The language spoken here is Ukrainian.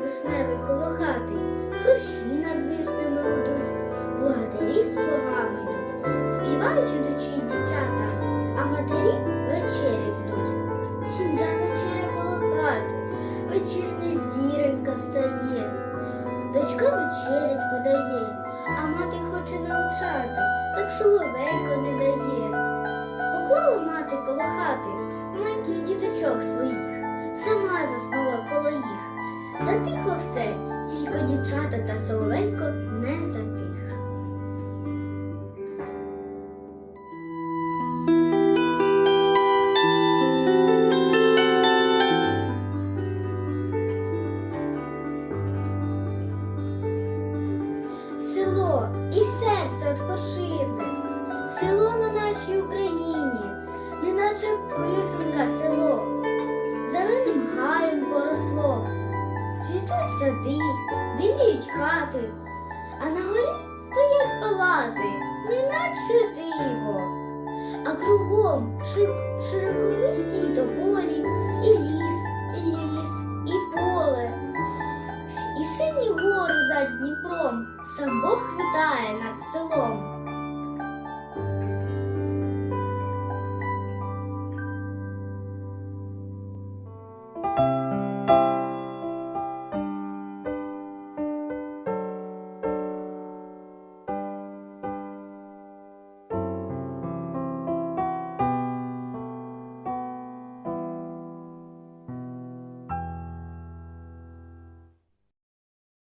вишневий колохатий, хрущі над вишнями гудуть, благодарі з благами йдуть, співають ідучі дівчата, а матері вечері йдуть. Сім'я вечеря коло хати, вечірня зіронька встає, дочка вечерять подає, а мати хоче навчати, так соловейко не дає. Поклала мати коло хати, маленьких діточок своїх. Дівчата та соловейко не затих. Село і серце відпочивне, село на нашій Україні, неначе писанка біліють хати, а на горі стоять палати, неначе диво, а кругом ши- широколисті тополі, і ліс, і ліс, і поле. І сині гори за Дніпром сам Бог витає над селом.